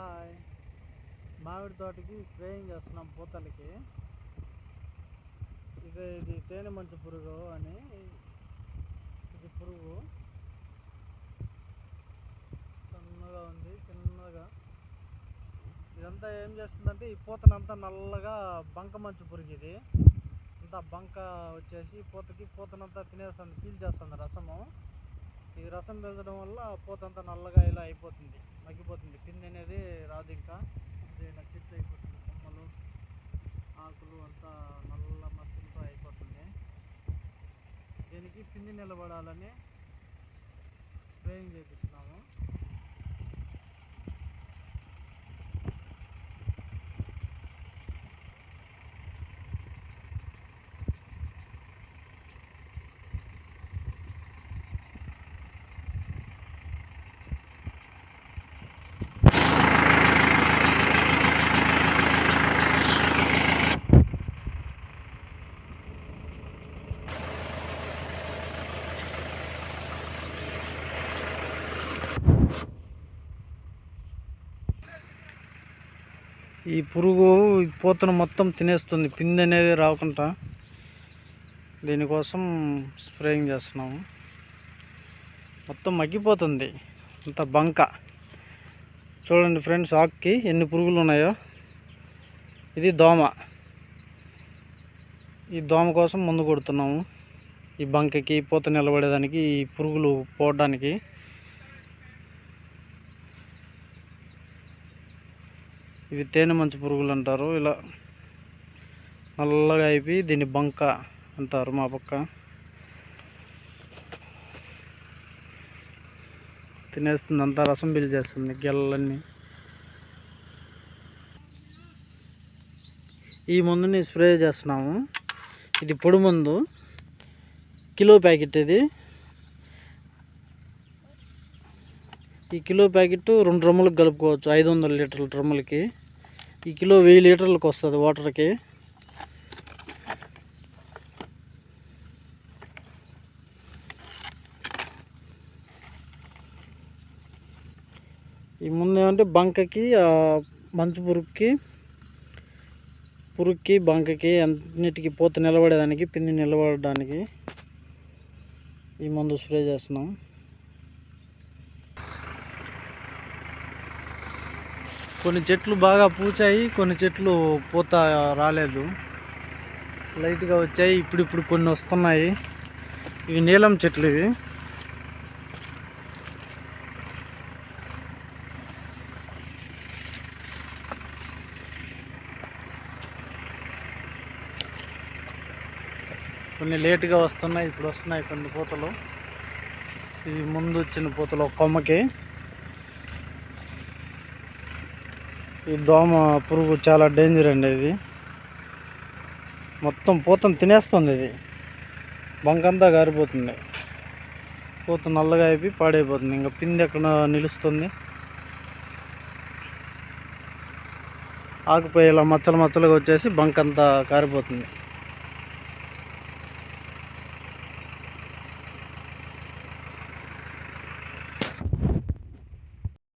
Hi. మామిడి తోటకి spraying చేస్తున్నాం పూతలకి. ఇది ఇది తేనె మంచు పురుగు అని. ఇది పురుగు. సన్నగా ఉంది చిన్నగా. ఇదంతా ఏం చేస్తుందంటే ఈ పూతనంతా నల్లగా బంక మంచు పురుగు ఇది అంతా బంక వచ్చేసి పూతకి పూతనంతా తినేస్తుంది పీల్చేస్తుంది రసము. ఈ రసం పెంచడం వల్ల పూతంతా నల్లగా ఇలా అయిపోతుంది మగ్గిపోతుంది. పిండి అనేది రాదు ఇంకా ఇలా అయిపోతుంది. కొమ్మలు ఆకులు అంతా నల్ల మచ్చలతో అయిపోతుంది. దీనికి పిండి నిలబడాలని స్ప్రేయింగ్ చేపిస్తున్నాము. ఈ పురుగు ఈ పూతను మొత్తం తినేస్తుంది. పిండి అనేది రాకుండా దీనికోసం స్ప్రేయింగ్ చేస్తున్నాము. మొత్తం మగ్గిపోతుంది. అంత బంక. చూడండి ఫ్రెండ్స్ ఆకుకి ఎన్ని పురుగులు ఉన్నాయో ఇది దోమ. ఈ దోమ కోసం ముందు కొడుతున్నాము. ఈ బంకకి పూత నిలబడేదానికి ఈ పురుగులు పోవడానికి ఇవి తేనె మంచు పురుగులు అంటారు. ఇలా నల్లగా అయిపోయి దీన్ని బంక అంటారు మా పక్క. తినేస్తుంది అంతా రసం పీల్చేస్తుంది గెల్లన్నీ. ఈ మందుని స్ప్రే చేస్తున్నాము. ఇది పొడి మందు. కిలో ప్యాకెట్ ఇది. ఈ కిలో ప్యాకెట్ రెండు డ్రమ్ములకు కలుపుకోవచ్చు ఐదు వందల లీటర్ల డ్రమ్ములకి. ఈ కిలో వెయ్యి లీటర్లకు వస్తుంది వాటర్కి. ఈ ముందు ఏమంటే బంకకి మంచు పురుగుకి పురుగుకి బంకకి అన్నిటికీ పూత నిలబడేదానికి పిండి నిలబడడానికి ఈ మందు స్ప్రే చేస్తున్నాం. కొన్ని చెట్లు బాగా పూచాయి కొన్ని చెట్లు పూత రాలేదు. లైట్గా వచ్చాయి ఇప్పుడు ఇప్పుడు కొన్ని వస్తున్నాయి. ఇవి నీలం చెట్లు ఇవి. కొన్ని లేటుగా వస్తున్నాయి ఇప్పుడు వస్తున్నాయి కొన్ని పూతలు. ఇవి ముందు వచ్చిన పూతలు కొమ్మకి. ఈ దోమ పురుగు చాలా డేంజర్ అండి ఇది. మొత్తం పూతను తినేస్తుంది ఇది. బంకంతా గారిపోతుంది. పూత నల్లగా అయిపోయి పాడైపోతుంది. ఇంకా పిండి ఎక్కడ నిలుస్తుంది? ఆకుపోయి ఇలా మచ్చలు మచ్చలుగా వచ్చేసి బంకంతా కారిపోతుంది.